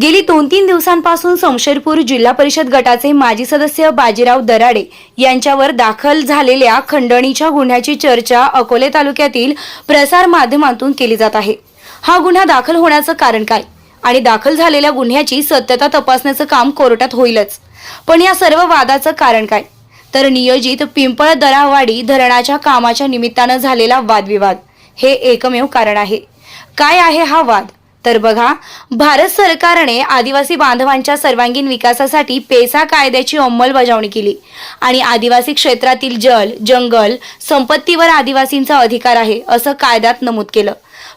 गेली दोन तीन दिवसांपासून समशेरपूर जिल्हा परिषद गटाचे माजी सदस्य बाजीराव दराडे यांच्यावर दाखल झालेल्या खंडणीच्या गुन्ह्याची चर्चा अकोले तालुक्यातील प्रसार माध्यमातून केली जात आहे. हा गुन्हा दाखल होण्याचं कारण काय आणि दाखल झालेल्या गुन्ह्याची सत्यता तपासण्याचं काम कोर्टात होईलच. पण या सर्व वादाचं कारण काय? तर नियोजित पिंपळ दरावाडी धरणाच्या कामाच्या निमित्तानं झालेला वादविवाद. हे एकमेव कारण आहे. काय आहे हा वाद? तर बघा भारत सरकारने आदिवासी बांधवांच्या सर्वांगीण विकासासाठी पेसा कायद्याची अंमलबजावणी केली. आणि आदिवासी क्षेत्रातील जल जंगल संपत्तीवर आदिवासींचा अधिकार आहे असं कायद्यात नमूद केलं.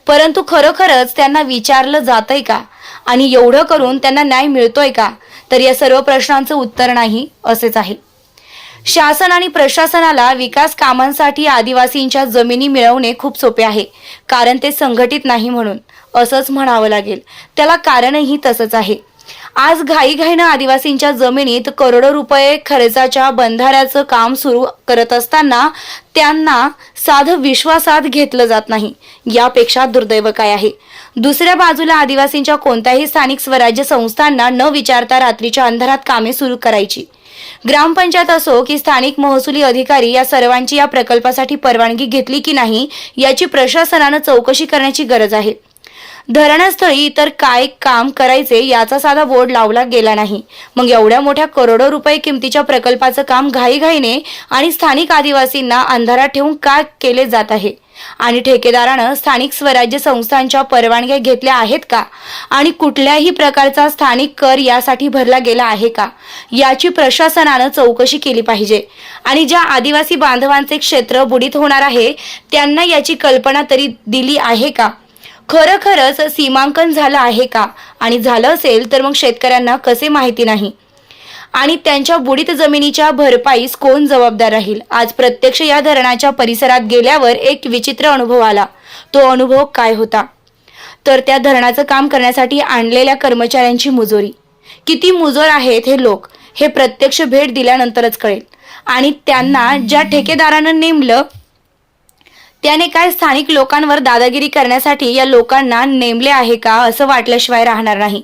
परंतु खरोखरच त्यांना विचारलं जातंय का? आणि एवढं करून त्यांना न्याय मिळतोय का? तर या सर्व प्रश्नांचं उत्तर नाही असेच आहे. शासन आणि प्रशासनाला विकास कामांसाठी आदिवासींच्या जमिनी मिळवणे खूप सोपे आहे. कारण ते संघटित नाही म्हणून असंच म्हणावं लागेल. त्याला कारणही तसंच आहे. आज घाईघाईनं आदिवासींच्या जमिनीत करोडो रुपये खर्चाच्या बंधाऱ्याचं काम सुरू करत असताना त्यांना साधं विश्वासात घेतलं जात नाही. यापेक्षा दुर्दैव काय आहे? दुसऱ्या बाजूला आदिवासींच्या कोणत्याही स्थानिक स्वराज्य संस्थांना न विचारता रात्रीच्या अंधारात कामे सुरू करायची. ग्रामपंचायत असो की स्थानिक महसुली अधिकारी या सर्वांची या प्रकल्पासाठी परवानगी घेतली की नाही याची प्रशासनानं चौकशी करण्याची गरज आहे. धरणस्थळी इतर काय काम करायचे याचा साधा बोर्ड लावला गेला नाही. मग एवढ्या मोठ्या करोडो रुपये किमतीच्या प्रकल्पाचं काम घाईघाईने आणि स्थानिक आदिवासींना अंधारात ठेवून का केले जात आहे? आणि ठेकेदारानं स्थानिक स्वराज्य संस्थांच्या परवानग्या घेतल्या आहेत का? आणि कुठल्याही प्रकारचा स्थानिक कर यासाठी भरला गेला आहे का? याची प्रशासनानं चौकशी केली पाहिजे. आणि ज्या आदिवासी बांधवांचे क्षेत्र बुडीत होणार आहे त्यांना याची कल्पना तरी दिली आहे का? खरंखरच सीमांकन झालं आहे का? आणि झालं असेल तर मग शेतकऱ्यांना कसे माहिती नाही? आणि त्यांच्या बुडीत जमिनीच्या भरपाईस कोण जबाबदार राहील? आज प्रत्यक्ष या धरणाच्या परिसरात गेल्यावर एक विचित्र अनुभव आला. तो अनुभव काय होता? तर त्या धरणाचं काम करण्यासाठी आणलेल्या कर्मचाऱ्यांची मुजोरी. किती मुजोर आहेत हे लोक? हे प्रत्यक्ष भेट दिल्यानंतरच कळेल. आणि त्यांना ज्या ठेकेदारानं नेमलं त्याने काय स्थानिक लोकांवर दादागिरी करण्यासाठी या लोकांना नेमले आहे का असं वाटल्याशिवाय राहणार नाही.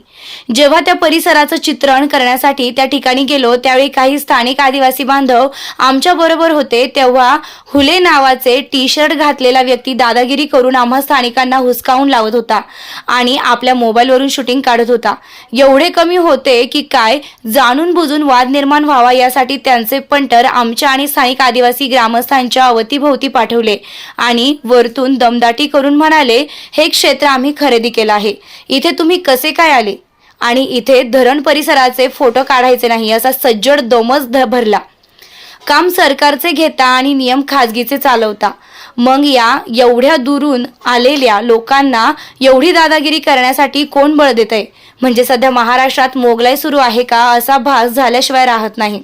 जेव्हा त्या परिसराचं चित्रण करण्यासाठी त्या ठिकाणी गेलो त्यावेळी काही स्थानिक आदिवासी बांधव आमच्या बरोबर होते तेव्हा हुले नावाचे टी शर्ट घातलेला व्यक्ती दादागिरी करून आम्हा स्थानिकांना हुसकावून लावत होता आणि आपल्या मोबाईलवरून शूटिंग काढत होता. एवढे कमी होते की काय जाणून बुजून वाद निर्माण व्हावा यासाठी त्यांचे पंटर आमच्या आणि स्थानिक आदिवासी ग्रामस्थांच्या अवतीभोवती पाठवले आणि वरतून दमदाटी करून म्हणाले हे क्षेत्र आम्ही खरेदी केलं आहे. इथे तुम्ही कसे काय आले? आणि इथे धरण परिसराचे फोटो काढायचे नाही असा सज्जड दोमच ध- भरला. काम सरकारचे घेता आणि नियम खाजगीचे चालवता. मग या एवढ्या दुरून आलेल्या लोकांना एवढी दादागिरी करण्यासाठी कोण बळ देत आहे म्हणजे सध्या महाराष्ट्रात मोगलाई सुरू आहे का असा भास झाल्याशिवाय राहत नाही.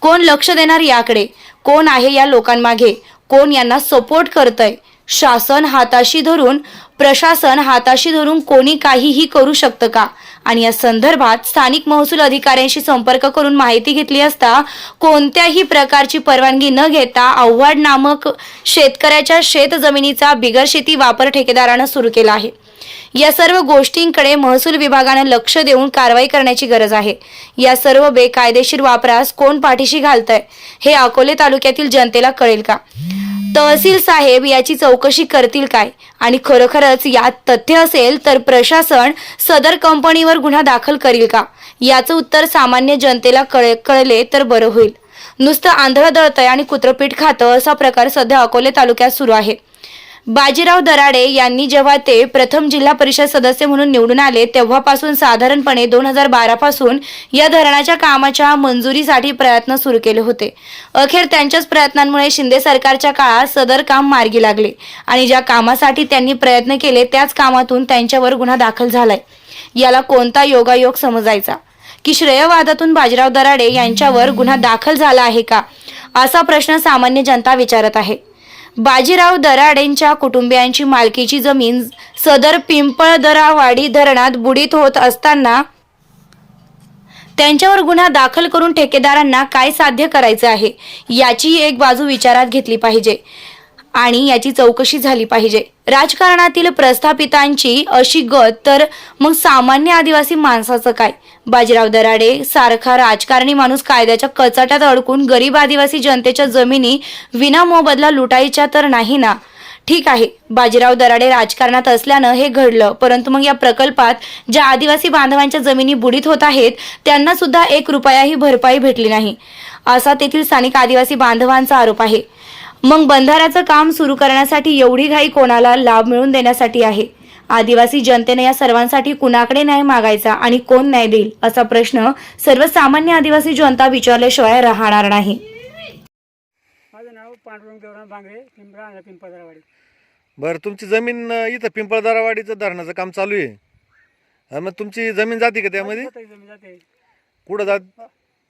कोण लक्ष देणार याकडे? कोण आहे या लोकांमागे? कोण यांना सपोर्ट करतंय? शासन हाताशी धरून प्रशासन हाताशी धरून कोणी काहीही करू शकतं का? आणि या संदर्भात स्थानिक महसूल अधिकाऱ्यांशी संपर्क करून माहिती घेतली असता कोणत्याही प्रकारची परवानगी न घेता आव्हाड नामक शेतकऱ्याच्या शेत जमिनीचा बिगर शेती वापर ठेकेदारानं सुरू केला आहे. या सर्व गोष्टींकडे महसूल विभागानं लक्ष देऊन कारवाई करण्याची गरज आहे. या सर्व बेकायदेशीर वापरास कोण पाठीशी घालतंय हे अकोले तालुक्यातील जनतेला कळेल का? तहसील साहेब याची चौकशी करतील काय? आणि खरोखरच यात तथ्य असेल तर प्रशासन सदर कंपनीवर गुन्हा दाखल करील का? याचं उत्तर सामान्य जनतेला कळ कळले तर बरं होईल. नुसतं आंधळं दळतंय आणि कुत्रपीठ खातं असा प्रकार सध्या अकोले तालुक्यात सुरू आहे. बाजीराव दराडे यांनी जेव्हा ते प्रथम जिल्हा परिषद सदस्य म्हणून निवडून आले तेव्हापासून साधारणपणे दोन हजार बारा पासून या धरणाच्या कामाच्या मंजुरीसाठी प्रयत्न सुरू केले होते. अखेर त्यांच्याच प्रयत्नांमुळे शिंदे सरकारच्या काळात सदर काम मार्गी लागले आणि ज्या कामासाठी त्यांनी प्रयत्न केले त्याच कामातून त्यांच्यावर गुन्हा दाखल झालाय. याला कोणता योगायोग समजायचा? की श्रेयवादातून बाजीराव दराडे यांच्यावर गुन्हा दाखल झाला आहे का? असा प्रश्न सामान्य जनता विचारत आहे. बाजीराव दराडेंच्या कुटुंबियांची मालकीची जमीन सदर पिंपळदरावाडी धरणात बुडीत होत असताना त्यांच्यावर गुन्हा दाखल करून ठेकेदारांना काय साध्य करायचे आहे याची एक बाजू विचारात घेतली पाहिजे. आणि याची चौकशी झाली पाहिजे. राजकारणातील प्रस्थापितांची अशी गत तर मग सामान्य आदिवासी माणसाचं काय? बाजीराव दराडे सारखा राजकारणी माणूस कायद्याच्या कचाट्यात अडकून गरीब आदिवासी जनतेच्या जमिनी विना मोबदला लुटायच्या तर नाही ना? ठीक आहे बाजीराव दराडे राजकारणात असल्यानं हे घडलं परंतु मग या प्रकल्पात ज्या आदिवासी बांधवांच्या जमिनी बुडीत होत आहेत त्यांना सुद्धा एक रुपयाही भरपाई भेटली नाही. असा तेथील स्थानिक आदिवासी बांधवांचा आरोप आहे. मग बंधाऱ्याचं काम सुरू करण्यासाठी एवढी घाई कोणाला लाभ मिळवून देण्यासाठी आहे? आदिवासी जनतेने या सर्वांसाठी कुणाकडे न्याय मागायचा आणि कोण न्याय देईल असा प्रश्न सर्वसामान्य आदिवासी जनता विचारल्याशिवाय राहणार नाही. माझं नाव पांडुरंग देवराम बांगरे पिंपळा आणि पिंपळदरावाडी. बरं तुमची जमीन अं, इथं पिंपळदारावाडीचं धरणाचं काम चालू आहे. हा, मग तुमची जमीन जाते का त्यामध्ये? स्वतःची जमीन जाते. कुठं जात?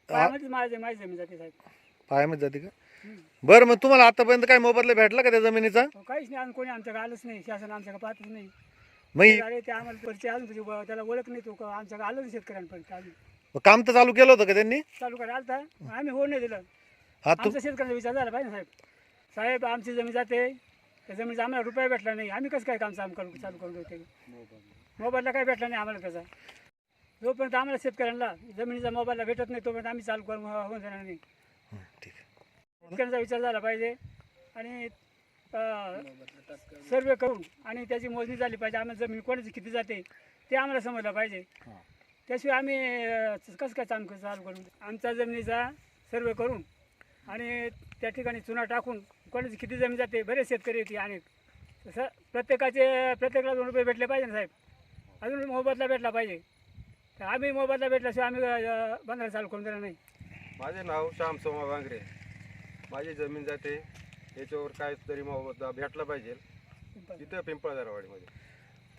पायामध्येच माझी माझी जमीन जाते साहेब. पायामध्ये जाते का. बरं मग तुम्हाला आतापर्यंत काय मोबदला भेटला का त्या जमिनीचा? अहो, काहीच नाही. अजून कोणी आमच्याकडे आलंच नाही. शासन आमच्याकडे पाहतच नाही. मग ही- ते आम्हाला परिचय अजून तुझी ब- त्याला ओळख नाही तो. का- आमच्याकडे आलं नाही शेतकऱ्यांपर्यंत अजून. काम तर चालू केलं होतं का त्यांनी? चालू करा आलता. आम्ही हो नाही दिलं. हा तू आमचा शेतकऱ्याचा विचार झाला पाहिजे ना साहेब. साहेब आमची जमीन जाते. त्या जमिनीचा आम्हाला रुपया भेटला नाही. आम्ही कसं काय काम चालू करू चालू करून देऊ ते? मोबाईलला काय भेटला नाही आम्हाला त्याचा. जोपर्यंत आम्हाला शेतकऱ्यांना जमिनीचा मोबाईलला भेटत नाही तोपर्यंत आम्ही चालू करून होऊन देणार नाही. हं, ठीक आहे. शेतकऱ्यांचा विचार झाला पाहिजे. आणि सर्वे करून आणि त्याची मोजणी झाली पाहिजे. आम्हाला जमीन कोणाची किती जाते ते आम्हाला समजलं पाहिजे. त्याशिवाय आम्ही कसं काय चालू चालू करून आमच्या जमिनीचा सर्वे करून आणि त्या ठिकाणी चुना टाकून कोणाची किती जमीन जाते बरेच शेतकरी येते आणि तसं प्रत्येकाचे प्रत्येकाला दोन रुपये भेटले पाहिजे ना साहेब. अजून मोबदला भेटला पाहिजे. तर आम्ही मोबदला भेटल्याशिवाय आम्ही बंधारा चालू करून देणार नाही. माझे नाव श्याम सोमा बांगरे माझी जमीन जाते याच्यावर काहीतरी मोबदला भेटला पाहिजे. तिथं पिंपळदरवाडीमध्ये.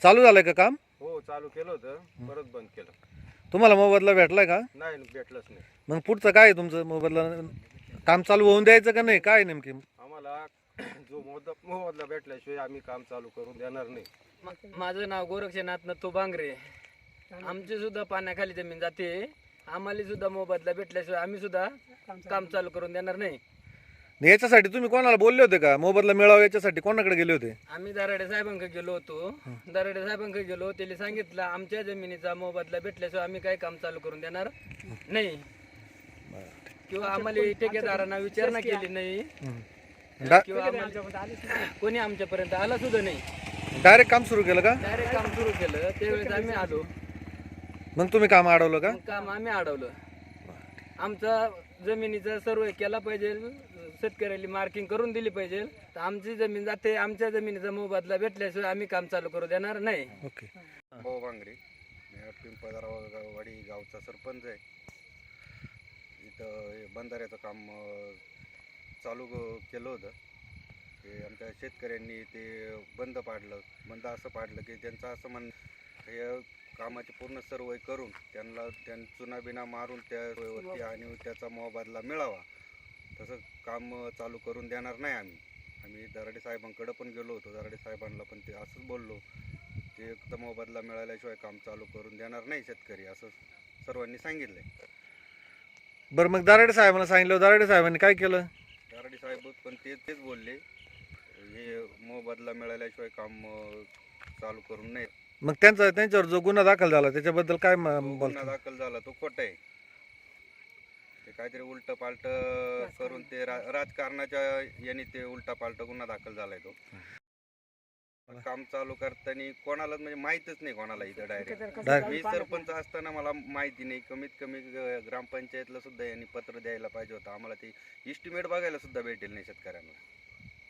चालू झालंय का काम? हो चालू केलं होतं परत बंद केलं. तुम्हाला मोबदला भेटलाय का? नाही भेटलंच नाही. मग पुढचं काय आहे तुमचं मोबदला? काम चालू होऊन द्यायचं का नाही? काय नेमकी? आम्हाला जो मोद मोबदला भेटल्याशिवाय आम्ही काम चालू करून देणार नाही. मा- माझं नाव गोरक्षनाथ नत्तू बांगरे. आमची सुद्धा पाण्याखाली जमीन जाते. आम्हाला सुद्धा मोबदला भेटल्याशिवाय आम्ही सुद्धा काम चालू करून देणार नाही. याच्यासाठी तुम्ही कोणाला बोलले होते का? मोबदला मिळावा याच्यासाठी कोणाकडे गेले होते? आम्ही दराडे साहेबांकडे गेलो होतो. दराडे साहेबांकडे गेलो त्यांनी सांगितलं आमच्या जमिनीचा मोबदला भेटल्याशिवाय आम्ही काही काम चालू करून देणार नाही. किंवा आम्हाला ठेकेदारांना विचारणा केली नाही. डा किंवा आम्हाला कोणी आमच्यापर्यंत आला सुद्धा नाही. डायरेक्ट काम सुरू केलं का? डायरेक्ट काम सुरू केलं त्यावेळेस आम्ही आलो. मग तुम्ही काम अडवलं का? मग काम आम्ही अडवलं. आमचा जमिनीचा सर्वे केला पाहिजे. शेतकऱ्याला मार्किंग करून दिली पाहिजे. तर आमची जमीन जाते आमच्या जमिनीचा मोबदला भेटल्याशिवाय आम्ही काम चालू करू देणार नाही. ओके. भाऊ बांगरे मी पिंपळदरवाडी गावचा सरपंच आहे. इथं हे बंधाऱ्याचं काम अं, चालू ग- केलं होतं. ते आमच्या शेतकऱ्यांनी ते बंद पाडलं. बंद असं पाडलं की त्यांचं असं म्हण हे कामाचे पूर्ण सर्वे करून त्यांना त्यां चुना बिना मारून त्यावरती आणि त्याचा मोबदला मिळावा. तसं काम चालू करून देणार नाही आम्ही. आम्ही दराडे साहेबांकडं पण गेलो होतो. दराडे साहेबांना पण ते असंच बोललो. ते एक मोबदला मिळाल्याशिवाय काम चालू करून देणार नाही शेतकरी असं सर्वांनी सांगितलंय. बरं मग दराडे साहेबांना सांगितलं. दराडे साहेबांनी काय केलं? दराडे साहेब पण ते तेच बोलले. हे मोबदला मिळाल्याशिवाय काम चालू करून नाही. मग त्यांचा त्यांच्यावर जो गुन्हा दाखल झाला त्याच्याबद्दल काय गुन्हा दाखल झाला तो खोटा आहे. काहीतरी उलट पालट करून ते रा- राजकारणाच्या यांनी ते उलटा पालट गुन्हा दाखल झालाय तो. काम चालू करताना कोणालाच म्हणजे माहीतच नाही कोणाला इथं डायरेक्ट मी सरपंच असताना मला माहिती नाही. कमीत कमी ग- ग्रामपंचायतला सुद्धा यांनी पत्र द्यायला पाहिजे होतं. आम्हाला ते इस्टिमेट बघायला सुद्धा भेटेल नाही शेतकऱ्यांना.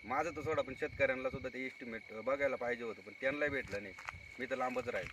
माझं तर सोडा पण शेतकऱ्यांना सुद्धा ते इस्टिमेट बघायला पाहिजे होतं पण त्यांनाही भेटलं नाही. मी तर लांबच राहील.